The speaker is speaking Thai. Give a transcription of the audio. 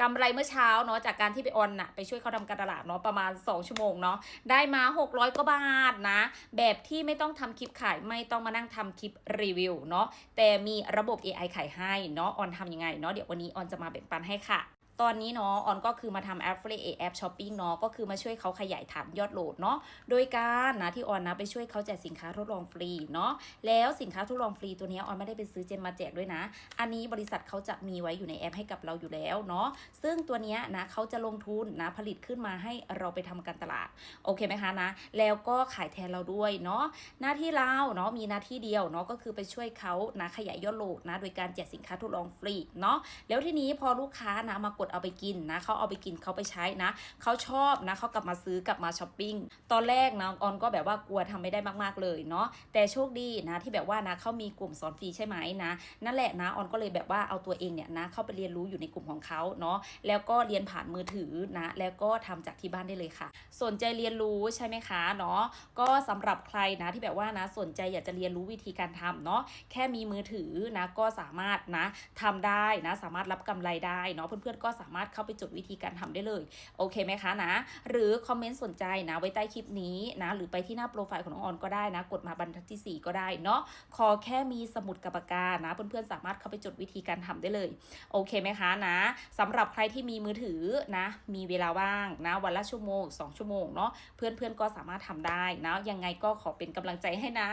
กำไรเมื่อเช้าเนาะจากการที่ไปออนน่ะไปช่วยเขาทำการตลาดเนาะประมาณ 2 ชั่วโมงเนาะได้มา 600กว่าบาทนะ แบบที่ไม่ต้องทำคลิปขายไม่ต้องมานั่งทำคลิปรีวิวเนาะแต่มีระบบ AI ขายให้เนาะออนทำยังไงเนาะเดี๋ยววันนี้ออนจะมาแบ่งปันให้ค่ะ ตอนนี้เนาะออนก็คือมาทำ affiliate app shopping เนาะก็คือมาช่วยเขาขยายฐานยอดโหลดเนาะโดยการนะที่ออนนะไปช่วยเขาแจกสินค้าทดลองฟรีเนาะแล้วสินค้าทดลองฟรีตัวเนี้ยออนไม่ได้ไปซื้อเจนมาแจกด้วยนะ อันนี้บริษัทเขาจะมีไว้อยู่ในแอปให้กับเราอยู่แล้วเนาะซึ่งตัวเนี้ยนะเขาจะลงทุนนะผลิตขึ้นมาให้เราไปทำการตลาดโอเคไหมคะนะแล้วก็ขายแทนเราด้วยเนาะหน้าที่เราเนาะมีหน้าที่เดียวเนาะก็คือไปช่วยเขานะขยายยอดโหลดนะโดยการแจกสินค้าทดลองฟรีเนาะแล้วทีนี้พอลูกค้านะมากดเอาไปกินนะเขาเอาไปกินเขาไปใช้นะเขาชอบนะเขากลับมาซื้อกลับมาช้อปปิ้งตอนแรกนะออนก็แบบว่ากลัวทำไม่ได้มากๆเลยเนาะแต่โชคดีนะที่แบบว่านะเขามีกลุ่มสอนฟรีใช่ไหมนะนั่นแหละนะออนก็เลยแบบว่าเอาตัวเองเนี่ยนะเข้าไปเรียนรู้อยู่ในกลุ่มของเขาเนาะแล้วก็เรียนผ่านมือถือนะแล้วก็ทำจากที่บ้านได้เลยค่ะ สนใจเรียนรู้ใช่ไหมคะเนาะก็สำหรับใครนะที่แบบว่านะสนใจอยากจะเรียนรู้วิธีการทำเนาะแค่มีมือถือนะก็สามารถนะทำได้นะสามารถรับกำไรได้เนาะเพื่อนๆก็สามารถเข้าไปจดวิธีการทำได้เลย โอเคไหมคะนะ หรือคอมเมนต์สนใจนะ ไว้ใต้คลิปนี้นะ หรือไปที่หน้าโปรไฟล์ของน้องออนก็ได้นะ กดมาบรรทัดที่ 4 ก็ได้เนาะขอแค่มีสมุดกับปากกานะ เพื่อนๆสามารถเข้าไปจดวิธีการทำได้เลย โอเคไหมคะนะสำหรับใครที่มีมือถือนะ มีเวลาว่างนะ วันละชั่วโมง 2 ชั่วโมงเนาะเพื่อนๆก็สามารถทำได้นะยังไงก็ขอเป็นกำลังใจให้นะ